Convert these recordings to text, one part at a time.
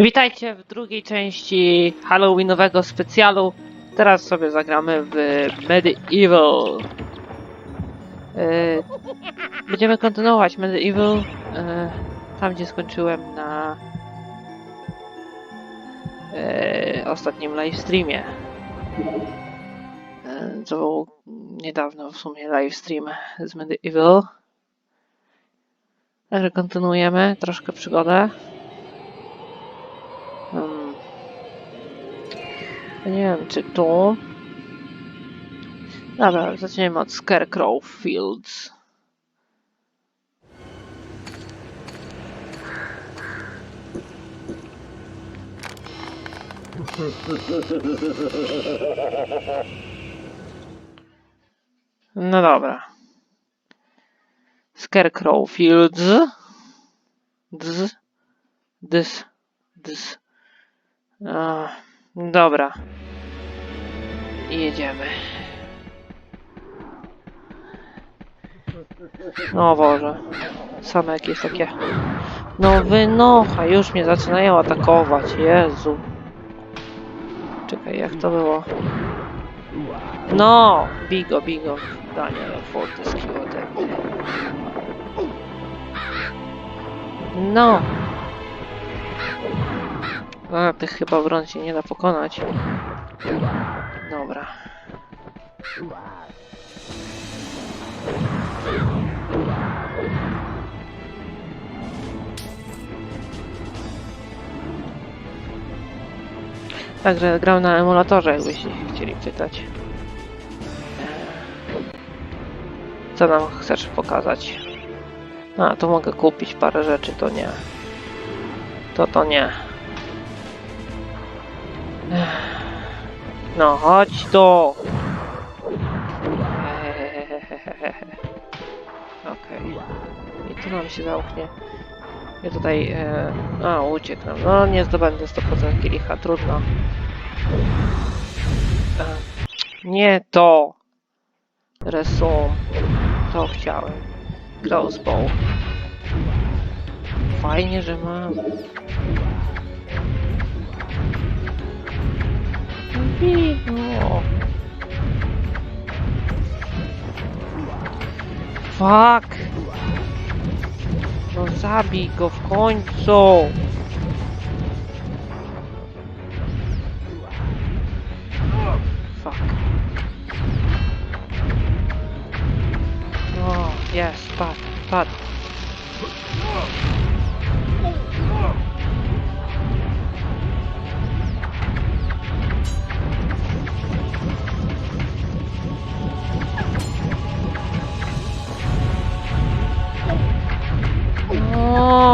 Witajcie w drugiej części Halloweenowego specjalu. Teraz sobie zagramy w Medieval. Yy, będziemy kontynuować Medieval yy, tam, gdzie skończyłem na yy, ostatnim livestreamie. To był niedawno w sumie livestream z Medieval. Także kontynuujemy troszkę przygodę. Nie wiem, czy tu. Dobra, zaczniemy od Scarecrow Fields. No dobra. Scarecrow Fields. Dz. Dys. Dys. A, dobra. I jedziemy. O Boże. Same jakieś takie... No wynocha, już mnie zaczynają atakować. Jezu. Czekaj, jak to było? No! Bigo, bigo. Daniel Fortes mnie. No! A, tych chyba wron się nie da pokonać. Dobra. Także grał na emulatorze, jakbyście chcieli pytać. Eee, Co nam chcesz pokazać? A, to mogę kupić parę rzeczy, to nie. To to nie. No, chodź tu! Okej. I tu nam się zamknie. Ja tutaj... E... A, uciekł nam. No, nie zdobędę 100% kielicha, trudno. E... Nie to! Resum. To chciałem. Crossbow. Fajnie, że mam. Bigo. Fuck. No zabij go w końcu. Fuck. O, jest, padł, padł.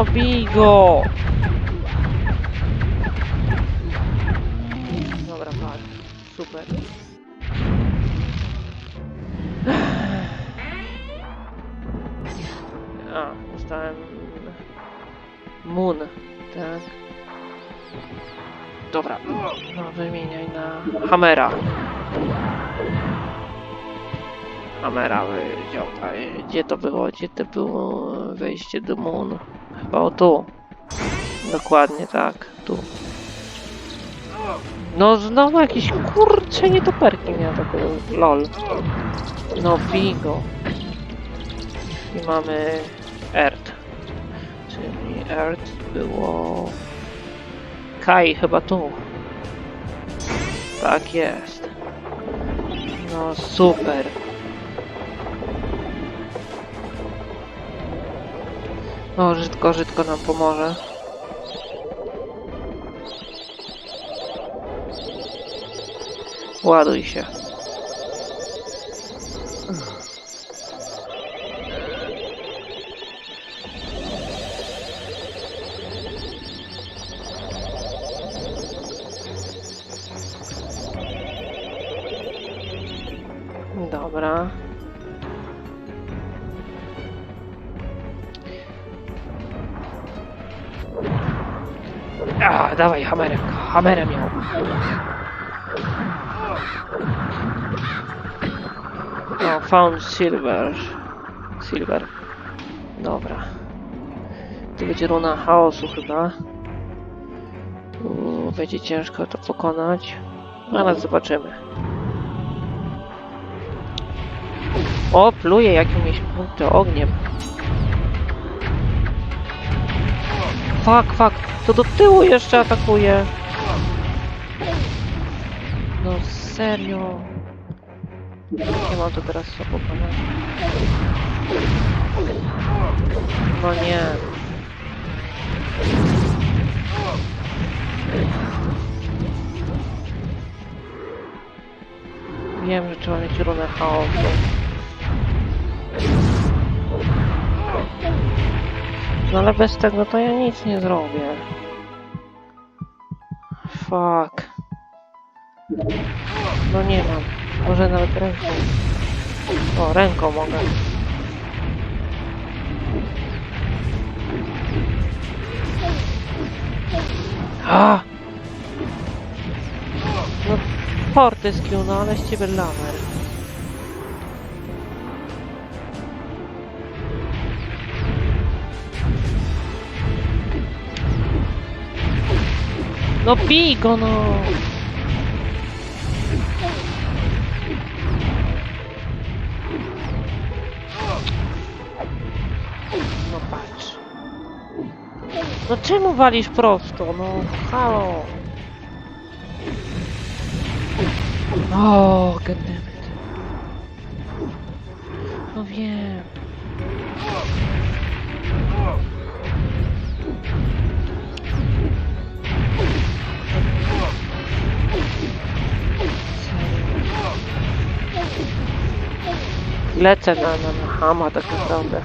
O, bij go! Dobra, patrz. Super. A, dostałem... Moon, tak. Dobra, no wymieniaj na Hammera. Hammera wydział. A gdzie to było? Gdzie to było wejście do Moon? O tu. Dokładnie tak, tu. No znowu jakieś kurcze nietoperki mnie atakują. Lol. No bigo. I mamy Earth. Czyli Earth było... Kai chyba tu. Tak jest. No super. No, Żydko, Żydko nam pomoże. Ładuj się. Dobra. Dawaj hamerem, hamerem ją. No, found silver. Silver. Dobra. Tu będzie runa chaosu chyba. będzie ciężko to pokonać. Ale zobaczymy. O, pluje jakimiś punkty ogniem. Fuck, fuck, to do tyłu jeszcze atakuje. No serio. Ja mam to teraz pokonać? No nie. Wiem, że trzeba mieć runę chaosu. No ale bez tego to ja nic nie zrobię. Fuck. No nie mam. Może nawet ręką. O, ręką mogę. A! No, Fortescue, no ale z ciebie lamer. No bij go, no! No patrz. No czemu walisz prosto? No halo. O, goddammit. No wiem. Lecę na, na, na Hama tak naprawdę.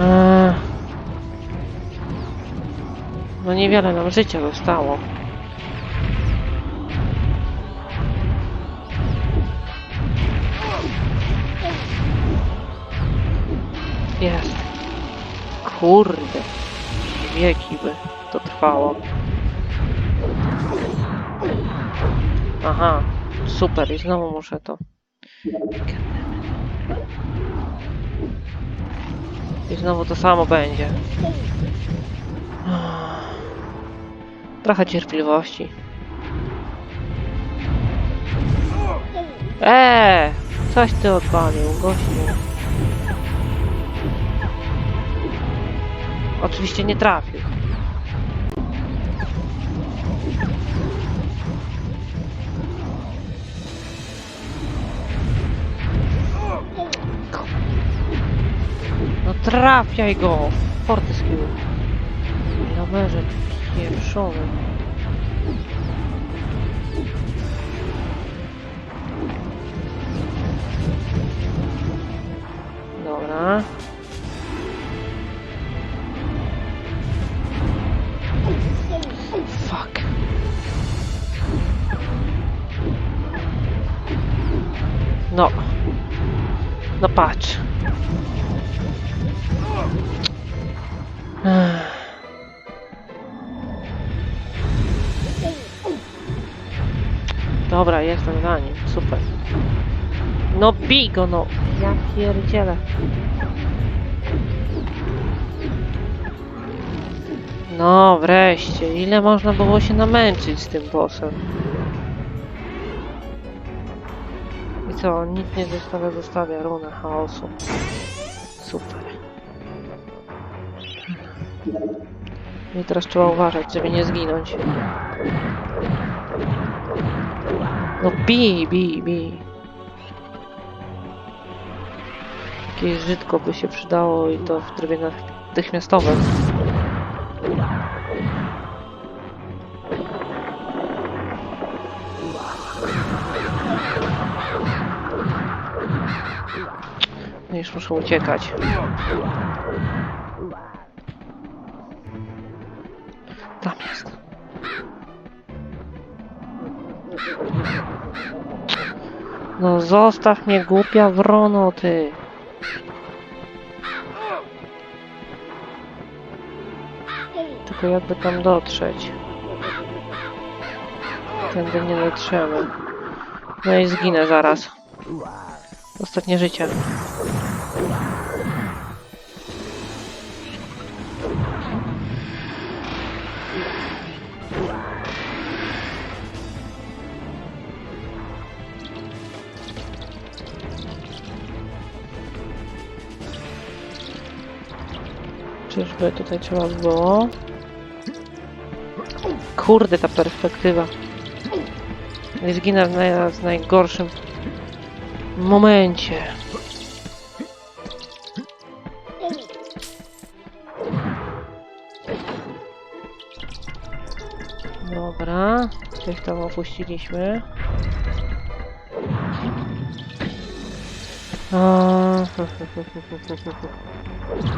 Eee. No niewiele nam życia zostało. Jest. Kurde. Wieki by to trwało. Aha. Super. I znowu muszę to. I znowu to samo będzie. Trochę cierpliwości. Eee! Coś ty odpalił, gościu. Oczywiście nie trafił. Trafiaj go! Fortescue. Lamerze pieprzony. Dobra. Fuck. No. No patrz. Dobra, jestem za nim. Super. No bij go, no. Ja pierdzielę. No, wreszcie. Ile można było się namęczyć z tym bossem? I co, nic nie zostawia, zostawia runę chaosu. Super. I teraz trzeba uważać, żeby nie zginąć. No bij, bij, bij. Jakieś żytko by się przydało i to w trybie natychmiastowym. No już muszę uciekać. No zostaw mnie głupia wrono ty. Tylko jakby tam dotrzeć. Tędy nie dotrzemy. No i zginę zaraz. Ostatnie życie. Czyżby tutaj trzeba było? Kurde, ta perspektywa. I zginę w naj, w najgorszym momencie. Dobra, coś tam opuściliśmy. A,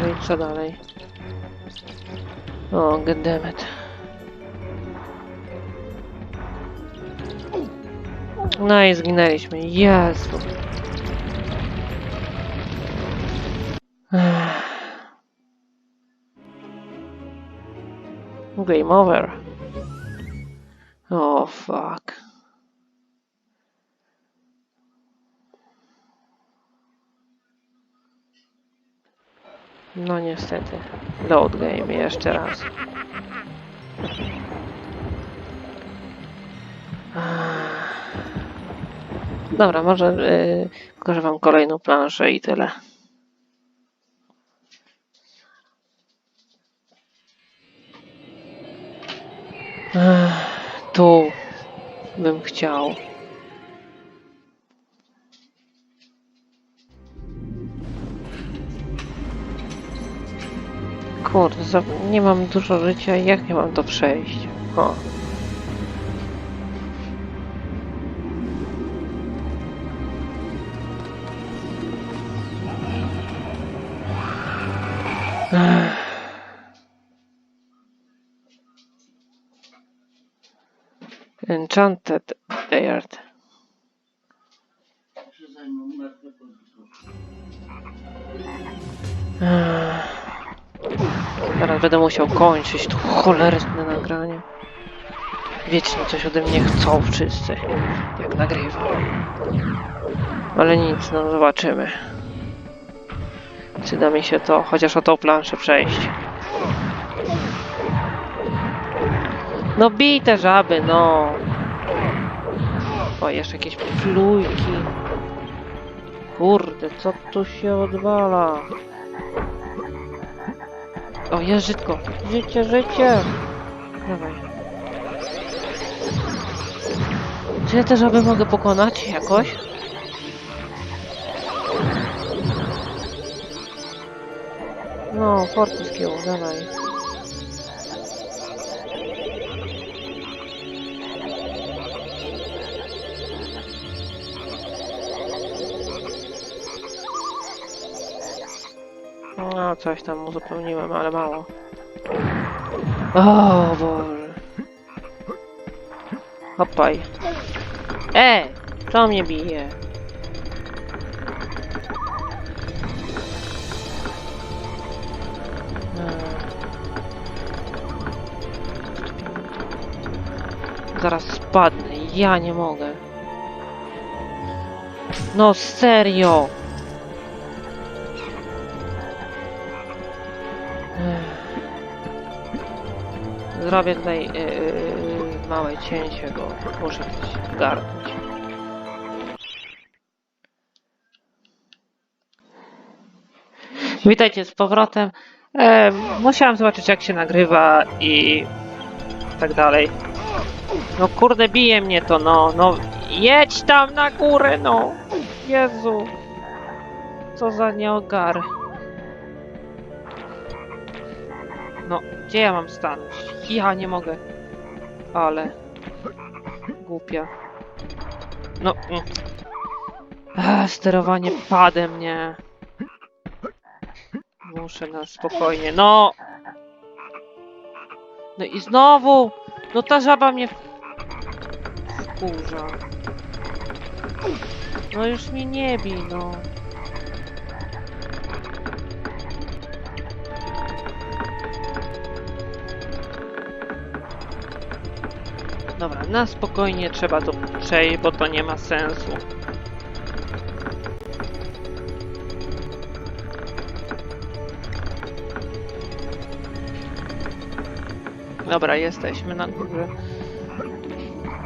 No i co dalej? O, goddammit. No i zginęliśmy. Jezu. Game over. Oh, fuck. No niestety. Load game jeszcze raz. Dobra, może yy, pokażę wam kolejną planszę i tyle. Ech, tu bym chciał. Kurde, nie mam dużo życia, jak nie mam to przejść? O. Enchanted Earth. Ech. Teraz będę musiał kończyć to cholerne nagranie. Wiecznie coś ode mnie chcą wszyscy, jak nagrywam. Ale nic, no zobaczymy. Czy da mi się to, chociaż o tą planszę przejść. No bij te żaby, no. O, jeszcze jakieś plujki. Kurde, co tu się odwala? O, jest żytko. Życie, życie. Dawaj. Czy ja te żaby mogę pokonać jakoś? No, forty skill, dawaj. No, coś tam uzupełniłem, ale mało. O Boże. Hopaj. Ej! Co mnie bije? Eee. Zaraz spadnę. Ja nie mogę. No serio! Zrobię tutaj yy, małe cięcie, bo muszę coś garnąć. Witajcie z powrotem. E, musiałam zobaczyć jak się nagrywa i tak dalej. No kurde bije mnie to no, no jedź tam na górę no. Jezu. Co za nieogar. No, gdzie ja mam stanąć? Ja nie mogę. Ale. Głupia. No. mm. Ech, sterowanie padem, nie. Muszę na spokojnie. No! No i znowu! No ta żaba mnie wkurza. No już mnie nie bij, no. Dobra, na spokojnie trzeba to przejść, bo to nie ma sensu. Dobra, jesteśmy na górze.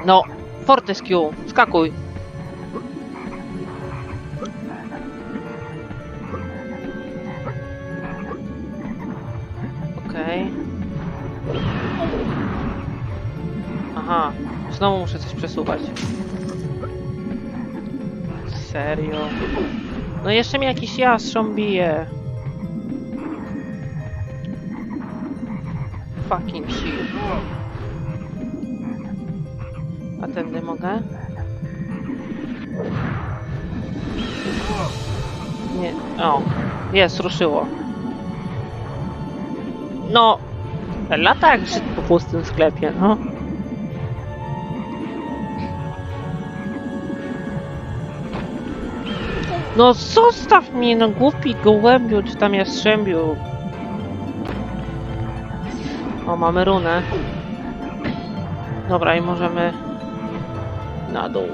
No, Fortescue, skakuj. Aha, znowu muszę coś przesuwać. Serio? No jeszcze mnie jakiś jastrząb bije. Fucking shit. A tędy mogę? Nie. O, jest, ruszyło. No, lata jak Żyd po pustym sklepie, no. No zostaw mnie, no głupi gołębiu, czy tam jastrzębiu. O, mamy runę. Dobra, i możemy na dół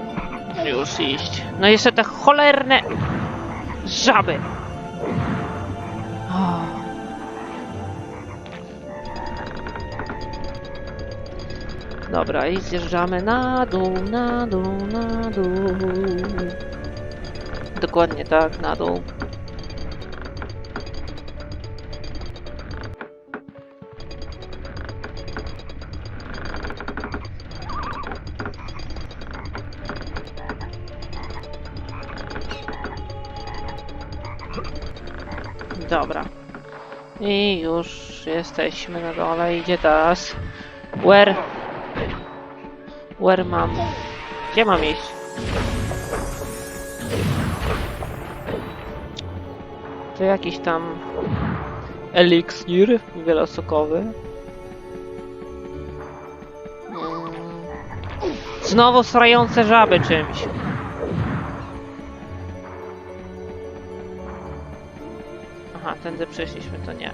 już iść. No jeszcze te cholerne żaby. Dobra, i zjeżdżamy na dół, na dół, na dół. Dokładnie tak, na dół. Dobra. I już jesteśmy na dole. Idzie teraz. Where? Where mam? Gdzie mam iść? To jakiś tam eliksir wielosokowy. Mm. Znowu srające żaby czymś. Aha, tędy przeszliśmy, to nie.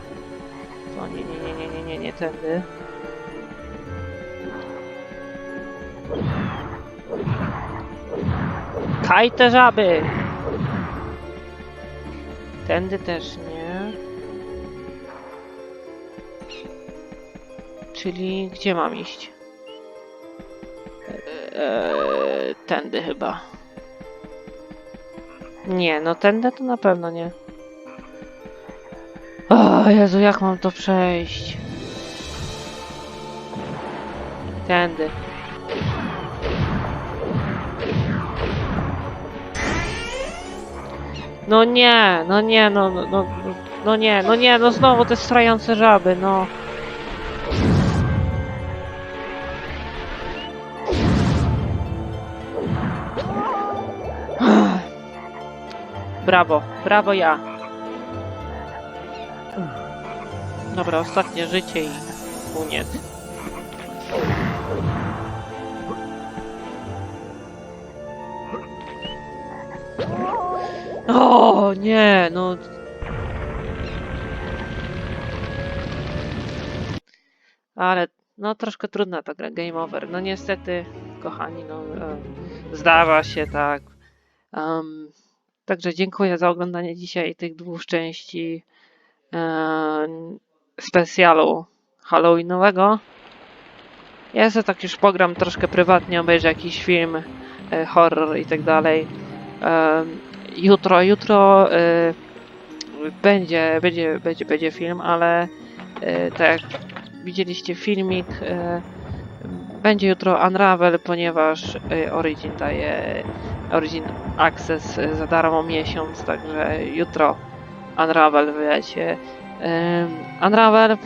To nie, nie, nie, nie, nie, nie, nie tędy. Kaj te żaby! Tędy też nie. Czyli gdzie mam iść? Eee, tędy chyba. Nie, no tędy to na pewno nie. O Jezu, jak mam to przejść? Tędy. No nie, no nie, no, no, no, no nie, no nie, no znowu te strające żaby, no. Brawo, brawo ja. Dobra, ostatnie życie i koniec. O nie, no. Ale no troszkę trudna ta gra Game Over. No niestety, kochani, no e, zdarza się tak. Em, także dziękuję za oglądanie dzisiaj tych dwóch części e, specjalu Halloweenowego. Ja sobie tak już pogram troszkę prywatnie, obejrzę jakiś film, e, horror i tak dalej. Em, jutro, jutro e, będzie, będzie, będzie, będzie film, ale e, tak jak widzieliście filmik, e, będzie jutro Unravel, ponieważ Origin daje Origin Access za darmo miesiąc, także jutro Unravel wylecie. Em, Unravel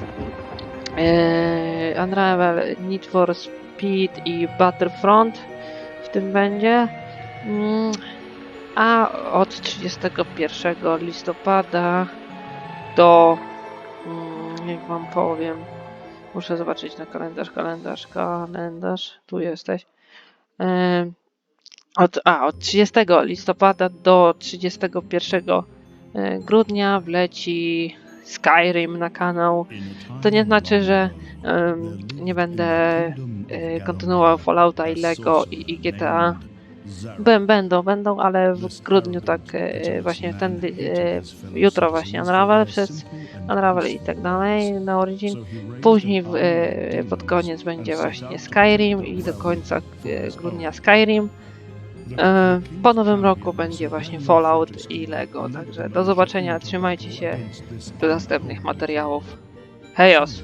Unravel, Need for Speed i Battlefront w tym będzie. Mm, a od 31 listopada do, mm, jak wam powiem, muszę zobaczyć na kalendarz, kalendarz, kalendarz, tu jesteś. Od, a, od 30 listopada do 31 e, grudnia wleci Skyrim na kanał. To nie znaczy, że em, Nie będę e, kontynuował Fallouta i Lego i, i GTA. Bę- Będą, będą, ale w grudniu tak e, właśnie ten, e, jutro właśnie Unravel przez Unravel i tak dalej na Origin. Później e, pod koniec będzie właśnie Skyrim i do końca grudnia Skyrim. Po nowym roku będzie właśnie Fallout i Lego, także do zobaczenia, trzymajcie się do następnych materiałów. Hejos!